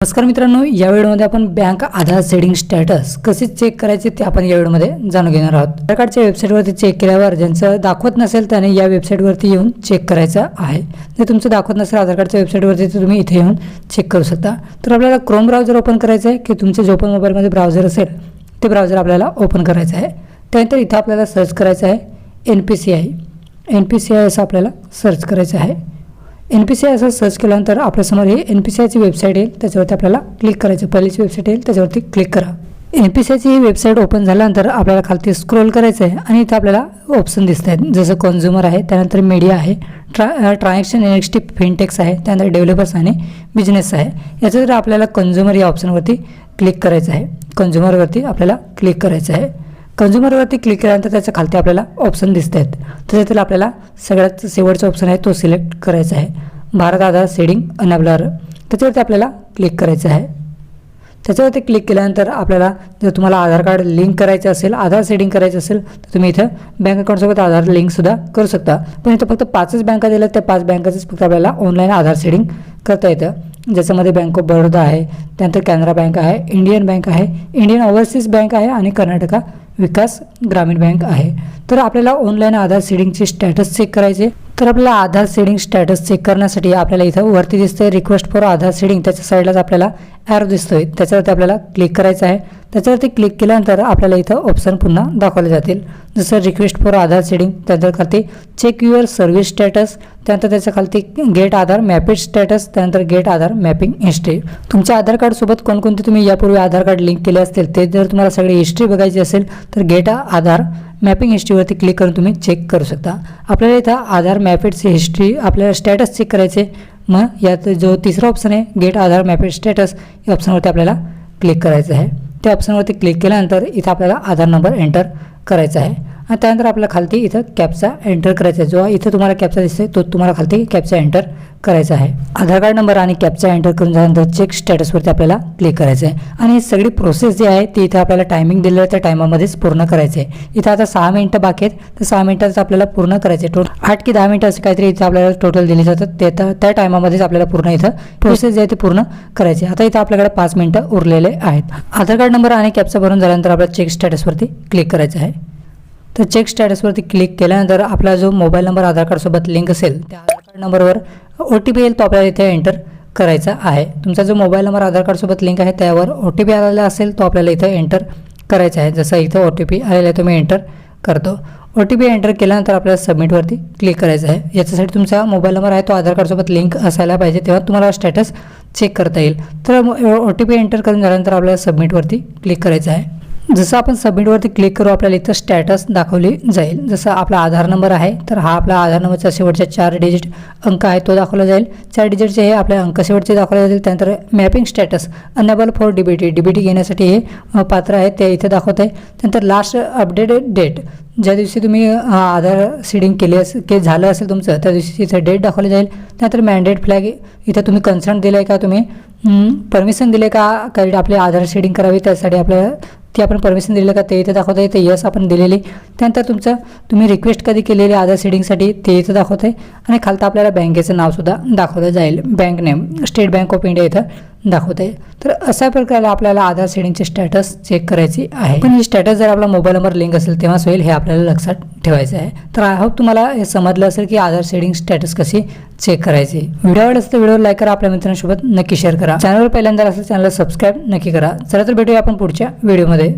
नमस्कार मित्रांनो या व्हिडिओमध्ये आपण बँक आधार सेडिंग स्टॅटस कसे चेक करायचे ते आपण या व्हिडिओमध्ये जाणून घेणार आहोत. आधार कार्डच्या वेबसाईटवरती चेक केल्यावर ज्यांचं दाखवत नसेल त्याने या वेबसाईटवरती येऊन चेक करायचं आहे. जर तुमचं दाखवत नसेल आधार कार्डच्या वेबसाईटवरती तर तुम्ही इथे येऊन चेक करू शकता. तर आपल्याला क्रोम ब्राउझर ओपन करायचं आहे की तुमचे जो पण मोबाईलमध्ये ब्राउझर असेल ते ब्राउझर आपल्याला ओपन करायचं आहे. त्यानंतर इथं आपल्याला सर्च करायचं आहे N P C I N P C I असं आपल्याला सर्च करायचं आहे. एन पी सी आय असं सर्च केल्यानंतर आपल्यासमोर हे एन पी सी आयची वेबसाईट येईल. त्याच्यावरती आपल्याला क्लिक करायचं. पहिलीची वेबसाईट येईल. त्याच्यावरती क्लिक करा. एन पी सी आयची ही वेबसाईट ओपन झाल्यानंतर आपल्याला खालती स्क्रोल करायचं आहे आणि इथं आपल्याला ऑप्शन दिसत आहेत. जसं कन्झ्युमर आहे त्यानंतर मीडिया आहे ट्रा ट्रान्झॅक्शन एनएक्सटी फिनटेक्स आहे त्यानंतर डेव्हलपर्स आणि बिझनेस आहे. याचं जर आपल्याला कन्झ्युमर या ऑप्शनवरती क्लिक करायचं आहे कन्झ्युमरवरती आपल्याला क्लिक करायचं आहे. कन्झ्युमरवरती क्लिक केल्यानंतर त्याच्या खालती आपल्याला ऑप्शन दिसत आहेत त्याच्यातील आपल्याला सगळ्यात शेवटचा ऑप्शन आहे तो सिलेक्ट करायचा आहे. भारत आधार सेडिंग अनॅबलर त्याच्यावरती आपल्याला क्लिक करायचं आहे. त्याच्यावरती क्लिक केल्यानंतर आपल्याला जर तुम्हाला आधार कार्ड लिंक करायचं असेल आधार सेडिंग करायचं असेल तर तुम्ही इथं बँक अकाउंटसोबत आधार लिंकसुद्धा करू शकता. पण इथं फक्त पाचच बँका दिल्या त्या पाच बँकाचंच फक्त आपल्याला ऑनलाईन आधार सेडिंग करता येतं. ज्याच्यामध्ये बँक ऑफ बडोदा आहे त्यानंतर कॅनरा बँक आहे इंडियन बँक आहे इंडियन ओव्हरसीज बँक आहे आणि कर्नाटका विकास ग्रामीण बँक आहे. तर आपल्याला ऑनलाईन आधार सेडिंगचे स्टॅटस चेक करायचे. तर आपल्याला आधार सेडिंग स्टॅटस चेक करण्यासाठी आपल्याला इथं वरती दिसते रिक्वेस्ट फॉर आधार सेडिंग त्याच्या साईडलाच आपल्याला ॲरो दिसतोय त्याच्यावरती आपल्याला क्लिक करायचं आहे. त्याच्यावरती क्लिक केल्यानंतर आपल्याला इथं ऑप्शन पुन्हा दाखवले जातील. जसं रिक्वेस्ट फॉर आधार सेडिंग त्यानंतर खालती चेक युअर सर्व्हिस स्टेटस त्यानंतर त्याच्या खालती गेट आधार मॅपेड स्टेटस त्यानंतर गेट आधार मॅपिंग हिस्ट्री तुमच्या आधार कार्डसोबत कोणकोणते तुम्ही यापूर्वी आधार कार्ड लिंक केले असतील ते जर तुम्हाला सगळी हिस्ट्री बघायची असेल तर गेट आधार मॅपिंग हिस्ट्रीवरती क्लिक करून तुम्ही चेक करू शकता. आपल्याला इथं आधार मॅपेडची हिस्ट्री आपल्याला स्टॅटस चेक करायचे. मग यात जो तिसरा ऑप्शन आहे गेट आधार मॅपेड स्टेटस या ऑप्शनवरती आपल्याला क्लिक करायचं आहे. त्या ऑप्शनवरती क्लिक केल्यानंतर इथं आपल्याला आधार नंबर एंटर करायचा आहे. आणि त्यानंतर आपल्याला खालती इथं कॅपचा एंटर करायचा आहे. जो इथं तुम्हाला कॅपचा दिसतोय तो तुम्हाला खालती कॅपचा एंटर करायचा आहे. आधार कार्ड नंबर आणि कॅपचा एंटर करून झाल्यानंतर चेक स्टॅटसवरती आपल्याला क्लिक करायचं आहे. आणि ही सगळी प्रोसेस जी आहे ती इथं आपल्याला टायमिंग दिलेलं आहे त्या टायमामध्येच पूर्ण करायचं आहे. इथं आता सहा मिनटं बाकी आहेत. तर सहा मिनटाचं आपल्याला पूर्ण करायचं आहे. टोटल आठ की दहा मिनटं असं काहीतरी इथं आपल्याला टोटल दिली जातात ते तर त्या टायमामध्येच आपल्याला पूर्ण इथं प्रोसेस जे आहे ते पूर्ण करायची आहे. आता इथं आपल्याकडे पाच मिनटं उरलेले आहेत. आधार कार्ड नंबर आणि कॅपचा भरून झाल्यानंतर आपल्याला चेक स्टॅटसवरती क्लिक करायचं आहे. तर चेक स्टॅटसवरती क्लिक केल्यानंतर आपला जो मोबाईल नंबर आधार कार्डसोबत लिंक असेल त्या आधार कार्ड नंबरवर ओ टी पी येईल तो आपल्याला इथे एंटर करायचा आहे. तुमचा जो मोबाईल नंबर आधार कार्डसोबत लिंक आहे त्यावर ओ टी पी आलेला असेल तो आपल्याला इथं एंटर करायचा आहे. जसं इथं ओ टी पी आलेला आहे तो मी एंटर करतो. ओ टी पी एंटर केल्यानंतर आपल्याला सबमिटवरती क्लिक करायचं आहे. याच्यासाठी तुमचा मोबाईल नंबर आहे तो आधार कार्डसोबत लिंक असायला पाहिजे तेव्हा तुम्हाला स्टॅटस चेक करता येईल. तर ओ टी पी एंटर करून झाल्यानंतर आपल्याला सबमिटवरती क्लिक करायचं आहे. जसं आपण सबमिटवरती क्लिक करू आपल्याला इथं स्टॅटस दाखवली जाईल. जसं आपला आधार नंबर आहे तर हा आपला आधार नंबरचा शेवटच्या चार डिजिट अंक आहे तो दाखवला जाईल. चार डिजिटचे हे आपल्या अंक शेवटचे दाखवले जातील. त्यानंतर mapping status enable for D B घेण्यासाठी हे पात्र आहे ते इथे दाखवत आहे त्यानंतर लास्ट अपडेटेड डेट ज्या दिवशी तुम्ही आधार सीडिंग केली असेल के झालं असेल तुमचं त्या दिवशी इथं डेट दाखवली जाईल. त्यानंतर मॅन्डेट फ्लॅग इथं तुम्ही कन्सर्न दिलं आहे का तुम्ही? परमिशन दिले का? काही आपले आधार शेडिंग करावी त्यासाठी आपल्याला ती आपण परमिशन दिलं का ते इथे दाखवत आहे ते यस आपण दिलेली. त्यानंतर तुमचं तुम्ही रिक्वेस्ट कधी केलेली आधार सीडिंगसाठी ते इथं दाखवत आहे आणि खालतं आपल्याला बँकेचं नावसुद्धा दाखवलं जाईल. Bank name State Bank of India इथं. दाखवत. आहे तर अशा प्रकारे आपल्याला आधार सेडिंगचे स्टॅटस चेक करायची आहे. पण हे स्टॅटस जर आपला मोबाईल नंबर लिंक असेल तेव्हाच होईल हे आपल्याला लक्षात ठेवायचं आहे. तर आय होप तुम्हाला हे समजलं असेल की आधार सेडिंग स्टॅटस कशी चेक करायची. व्हिडिओ आवडत असेल तर व्हिडिओ लाईक करा आपल्या मित्रांसोबत नक्की शेअर करा. चॅनलवर पहिल्यांदा असेल चॅनलला सबस्क्राईब नक्की करा. चला तर भेटूया आपण पुढच्या व्हिडिओमध्ये